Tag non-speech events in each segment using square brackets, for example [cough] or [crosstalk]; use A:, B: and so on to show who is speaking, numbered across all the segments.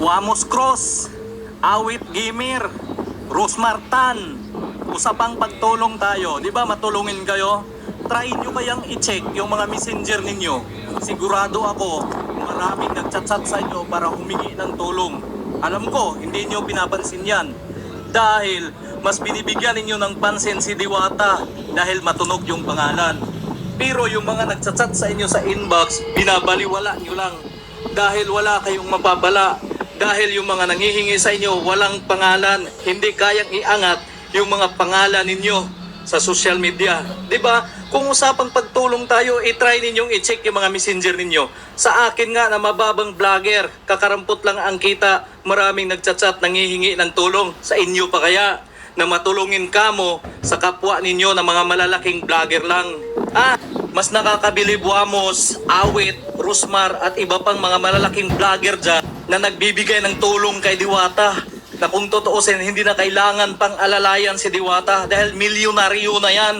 A: Wamos Cross, Awit Gamer, Rosmar Tan, usapang pagtulong tayo. Di ba matulungin kayo? Try nyo kayang i-check yung mga messenger ninyo. Sigurado ako, maraming nagchat-chat sa inyo para humingi ng tulong. Alam ko, hindi nyo pinapansin yan. Dahil mas binibigyan ninyo ng pansin si Diwata dahil matunog yung pangalan. Pero yung mga nagchat-chat sa inyo sa inbox, binabaliwala nyo lang. Dahil wala kayong mapabala. Dahil yung mga nanghihingi sa inyo, walang pangalan. Hindi kayang iangat yung mga pangalan ninyo sa social media. 'Di ba? Kung usapang pagtulong tayo, i-try ninyong i-check yung mga messenger ninyo. Sa akin nga na mababang vlogger, kakarampot lang ang kita, maraming nagchat-chat, nangihingi ng tulong. Sa inyo pa kaya? Na matulungin kamo sa kapwa ninyo na mga malalaking vlogger lang. Ah, mas nakakabilib Wamos, Awit, Rusmar at iba pang mga malalaking vlogger dyan na nagbibigay ng tulong kay Diwata na kung totoosin, hindi na kailangan pang alalayan si Diwata dahil milyonaryo na yan.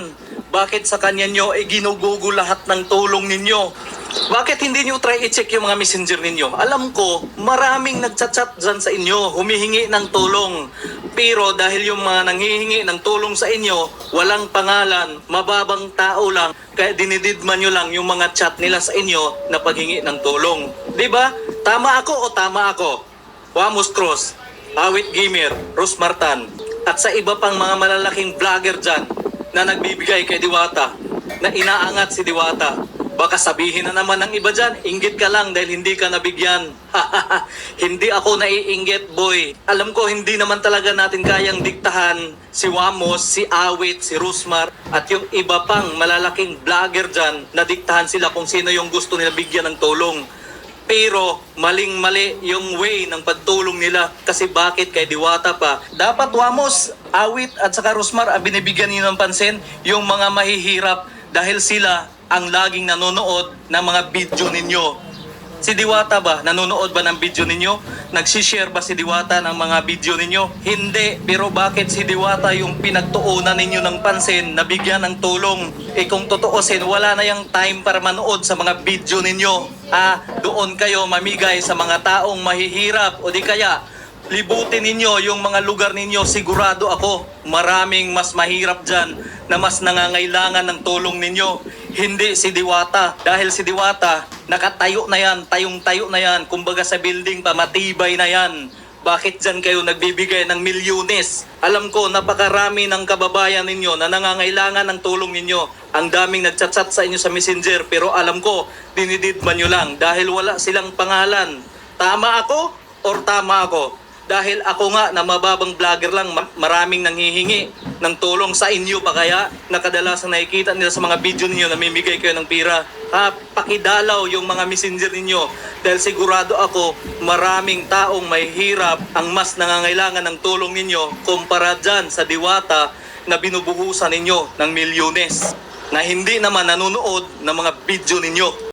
A: Bakit sa kanya nyo ay ginugugo lahat ng tulong ninyo? Bakit hindi nyo try i-check yung mga messenger ninyo? Alam ko, maraming nagchat-chat dyan sa inyo, humihingi ng tulong. Pero dahil yung mga nanghihingi ng tulong sa inyo, walang pangalan, mababang tao lang, kaya dinididman nyo lang yung mga chat nila sa inyo na paghingi ng tulong. ba? Tama ako o tama ako? Wamos Cross, Awit Gamer, Rose Martan, at sa iba pang mga malalaking vlogger dyan na nagbibigay kay Diwata, na inaangat si Diwata. Baka sabihin na naman ng iba dyan, inggit ka lang dahil hindi ka nabigyan. [laughs] hindi ako naiinggit, boy. Alam ko, hindi naman talaga natin kayang diktahan si Wamos, si Awit, si Rusmar, at yung iba pang malalaking vlogger dyan na diktahan sila kung sino yung gusto nila bigyan ng tulong. Pero maling-mali yung way ng pagtulong nila kasi bakit kay Diwata pa. Dapat Wamos, Awit at saka Rosmar ah, binibigyan niyo ng pansin yung mga mahihirap dahil sila ang laging nanonood ng mga video ninyo. Si Diwata ba? Nanonood ba ng video ninyo? Nagsishare ba si Diwata ng mga video ninyo? Hindi. Pero bakit si Diwata yung pinagtuunan ninyo ng pansin na bigyan ng tulong? Eh kung totoosin, wala na yung time para manood sa mga video ninyo. Ah, doon kayo mamigay sa mga taong mahihirap o di kaya libutin ninyo yung mga lugar ninyo, sigurado ako, maraming mas mahirap dyan na mas nangangailangan ng tulong ninyo. Hindi si Diwata. Dahil si Diwata, nakatayo na yan, tayong-tayo na yan, kumbaga sa building pa, matibay na yan. Bakit dyan kayo nagbibigay ng milyones? Alam ko, napakarami ng kababayan ninyo na nangangailangan ng tulong ninyo. Ang daming nagchat-chat sa inyo sa messenger, pero alam ko, dinididman nyo lang dahil wala silang pangalan. Tama ako or tama ako? Dahil ako nga na mababang vlogger lang, ma- maraming nanghihingi ng tulong sa inyo pa kaya na kadalasang nakikita nila sa mga video ninyo na namimigay kayo ng pira. Ha, pakidalaw yung mga messenger ninyo dahil sigurado ako maraming taong may hirap ang mas nangangailangan ng tulong ninyo kumpara dyan sa diwata na binubuhusan ninyo ng milyones na hindi naman nanonood ng mga video ninyo.